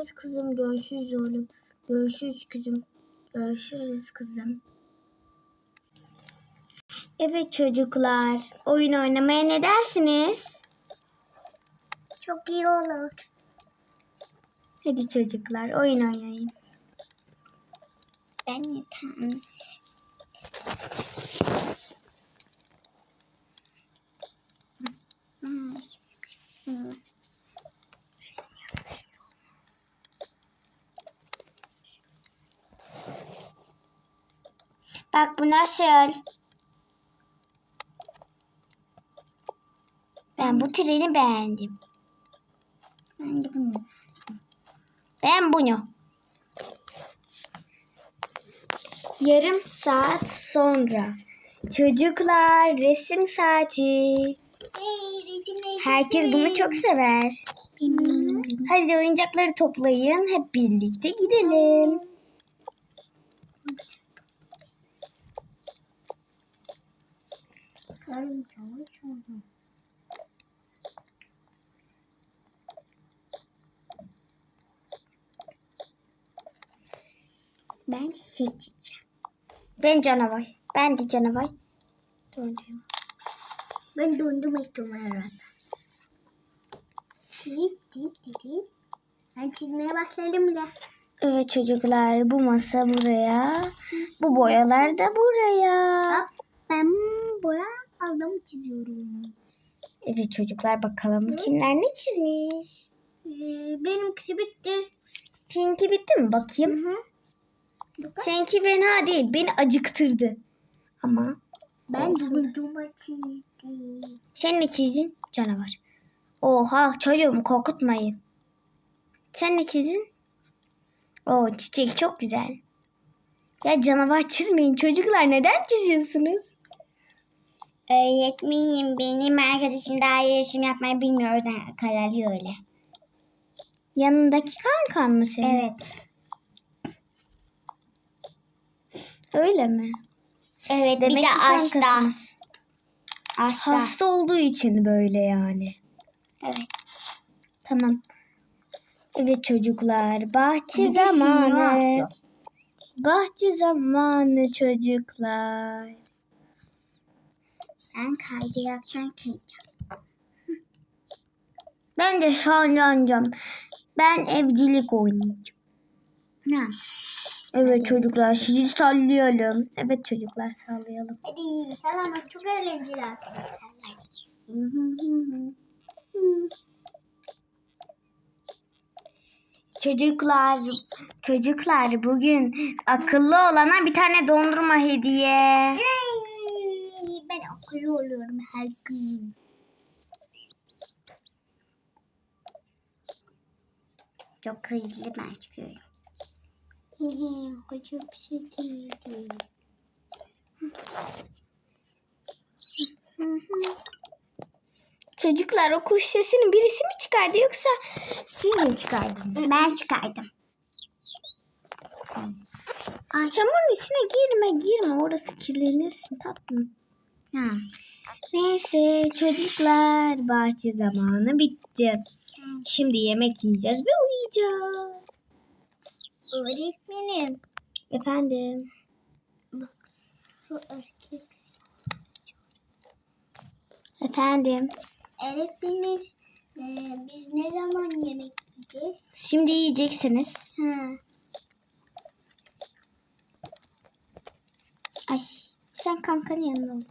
Evet kızım görüşürüz oğlum. Görüşürüz kızım. Görüşürüz kızım. Evet çocuklar. Oyun oynamaya ne dersiniz? Çok iyi olur. Hadi çocuklar oyun oynayın. Ben yeter. Bak bu nasıl? Ben bu treni beğendim. Ben bunu. Ben bunu. Yarım saat sonra. Çocuklar resim saati. Hey, Herkes bunu çok sever. Hadi oyuncakları toplayın. Hep birlikte gidelim. Ben seçeceğim. Ben canavar. Ben de canavar. Döndüm. Ben dondurma istiyorum herhalde. Tit tit tit. Ben çizmeye başladım bile. Evet çocuklar bu masa buraya. Bu boyalar da buraya. Bak ben boya aldım çiziyorum. Evet çocuklar bakalım kimler ne çizmiş. Ee, benimkisi bitti. Seninki bitti mi bakayım? hı. Seninki fena değil. Beni acıktırdı. Ama Ben dondurma çizdim. sen ne çizdin? Canavar. Oha çocuğumu korkutmayın. Sen ne çizdin? Oo çiçek çok güzel. Ya canavar çizmeyin çocuklar neden çiziyorsunuz? Öğretmenim benim arkadaşım daha resim yapmayı bilmiyor. O yüzden kararıyor öyle. Yanındaki kankan mı senin? Evet. Öyle mi? Evet Demek bir de ki hasta. kankasınız. Hasta. Hasta olduğu için böyle yani. Evet. Tamam. Evet çocuklar bahçe Bir de zamanı. Bahçe zamanı çocuklar. Ben kaydıraktan kayacağım. Ben de sallanacağım. Ben evcilik oynayacağım. Ne? Evet çocuklar sizi sallayalım. Evet çocuklar sallayalım. Hadi selam çok eğlenceli. Çocuklar, çocuklar bugün akıllı olana bir tane dondurma hediye. Hey, Akıllı oluyorum her gün. Çok hızlı ben çıkıyorum. Hehe, o çok şekilli. Çocuklar o kuş sesini birisi mi çıkardı yoksa siz mi çıkardınız? Ben çıkardım. Aa, çamurun içine girme girme orası kirlenirsin tatlım. Ha. Neyse çocuklar bahçe zamanı bitti. Şimdi yemek yiyeceğiz ve uyuyacağız. Öğretmenim. Efendim. Şu erkek. Efendim. Öğretmenimiz e, biz ne zaman yemek yiyeceğiz? Şimdi yiyeceksiniz. Ha. Ay sen kankanın yanına ol.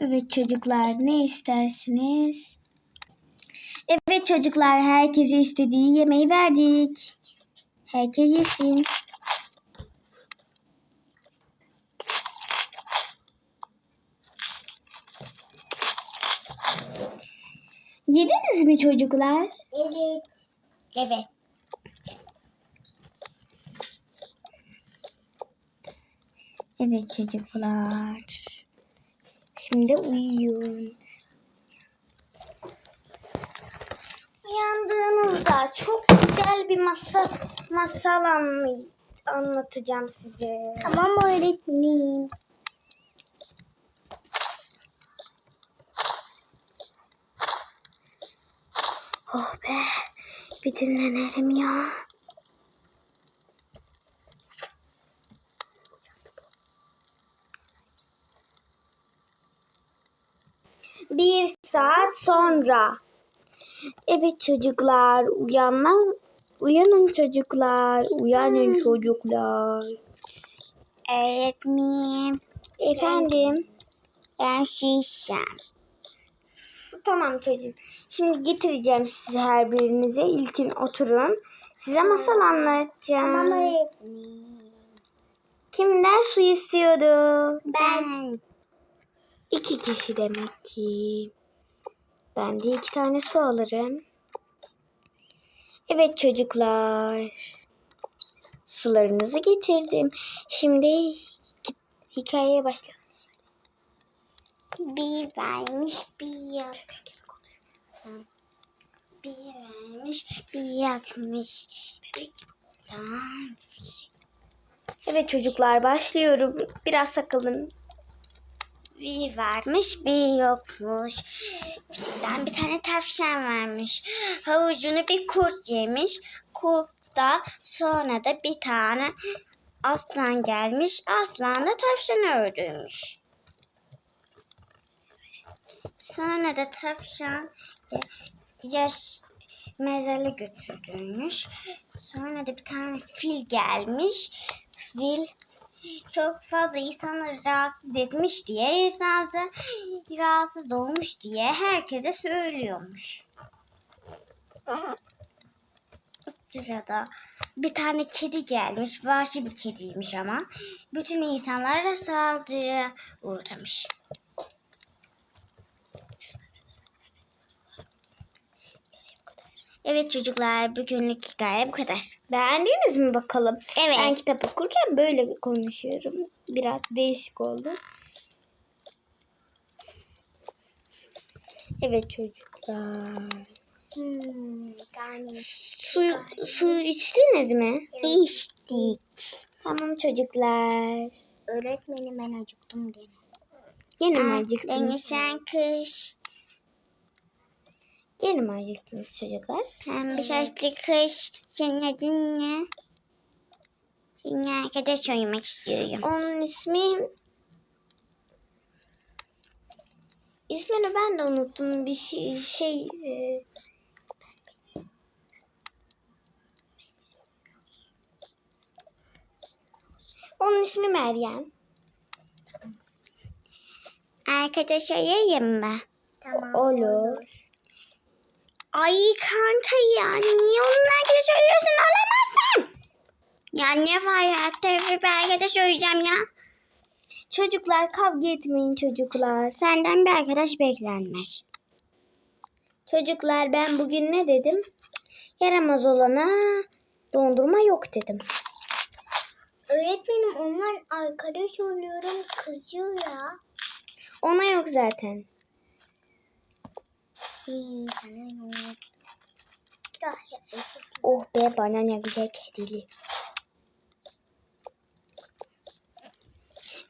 Evet çocuklar ne istersiniz? Evet çocuklar herkese istediği yemeği verdik. Herkes yesin. Yediniz mi çocuklar? Evet. Evet. Evet çocuklar. Şimdi uyuyun. Uyandığınızda çok güzel bir masal masal anlatacağım size. Tamam öğretmenim. Oh be. Bir dinlenelim ya. Bir saat sonra. Evet çocuklar uyanma. Uyanın çocuklar. Uyanın çocuklar. Öğretmenim Efendim. ben şişem. Tamam çocuğum. Şimdi getireceğim sizi her birinize. İlkin oturun. Size masal anlatacağım. Tamam öğretmenim. Kimler su istiyordu? Ben. İki kişi demek ki. Ben de iki tane su alırım. Evet çocuklar. Sularınızı getirdim. Şimdi hi- hikayeye başlayalım. Bir vermiş bir yak. Bir vermiş bir yakmış. Evet çocuklar başlıyorum. Biraz takılın. Bir varmış bir yokmuş. Birden bir tane tavşan varmış. Havucunu bir kurt yemiş. Kurt da sonra da bir tane aslan gelmiş. Aslan da tavşanı öldürmüş. Sonra da tavşan ya- yaş mezarı götürülmüş. Sonra da bir tane fil gelmiş. Fil çok fazla insanları rahatsız etmiş diye insansı rahatsız olmuş diye herkese söylüyormuş. O sırada bir tane kedi gelmiş. Vahşi bir kediymiş ama. Bütün insanlara saldırıya uğramış. Evet çocuklar bugünlük hikaye bu kadar. Beğendiniz mi bakalım? Evet. Ben kitap okurken böyle konuşuyorum. Biraz değişik oldu. Evet çocuklar. Hmm, yani Su, su içtiniz mi? içtik. Tamam çocuklar. Öğretmenim ben acıktım gene. Yine mi acıktınız? Denizden kış. Yine mi acıktınız çocuklar? Pembe saçlı kış. Senin adın ne? Senin arkadaş oynamak istiyorum. Onun ismi... İsmini ben de unuttum. Bir şey... şey e, Onun ismi Meryem. Arkadaş arayayım mı? Tamam. Olur. Ay kanka ya niye onun arkadaş arıyorsun alamazsın. Ya ne var ya tevfik arkadaş arayacağım ya. Çocuklar kavga etmeyin çocuklar. Senden bir arkadaş beklenmez. Çocuklar ben bugün ne dedim? Yaramaz olana dondurma yok dedim. Öğretmenim onlar arkadaş oluyorum kızıyor ya. Ona yok zaten. İyi bana yok. Ya, ya, özür Oh be bana ne güzel kedili.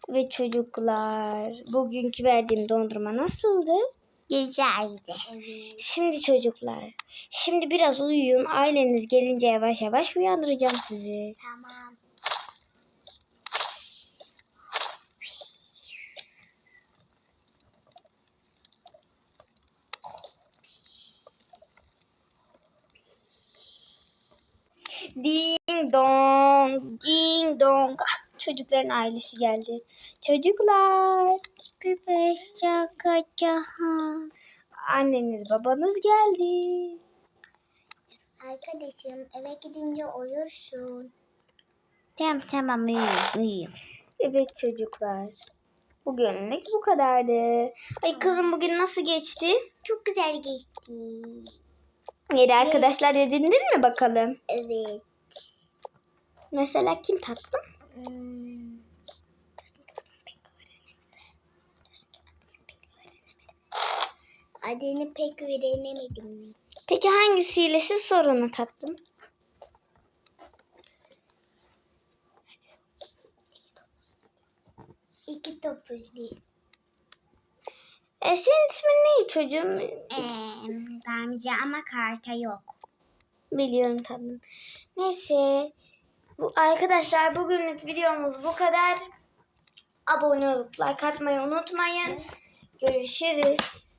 Ve çocuklar bugünkü verdiğim dondurma nasıldı? Güzeldi. Şimdi çocuklar, şimdi biraz uyuyun. Aileniz gelince yavaş yavaş uyandıracağım sizi. Tamam. Ding dong, ding dong. Ah, çocukların ailesi geldi. Çocuklar, Bebek şakacaha. anneniz babanız geldi. Arkadaşım eve gidince uyursun. Tamam tamam uyuyayım uyuyayım. Evet çocuklar. Bugünlük bu kadardı. Ay kızım bugün nasıl geçti? Çok güzel geçti. Yeni arkadaşlar edindin mi bakalım? Evet. Mesela kim tatlım? Hmm. Adını pek öğrenemedim. Peki hangisiyle siz sorunu tatlım? İki topuzlu. E, senin ismin ne çocuğum? Ee, Gamze ama karta yok. Biliyorum tabii. Neyse. Bu, arkadaşlar bugünlük videomuz bu kadar. Abone olup like atmayı unutmayın. Görüşürüz.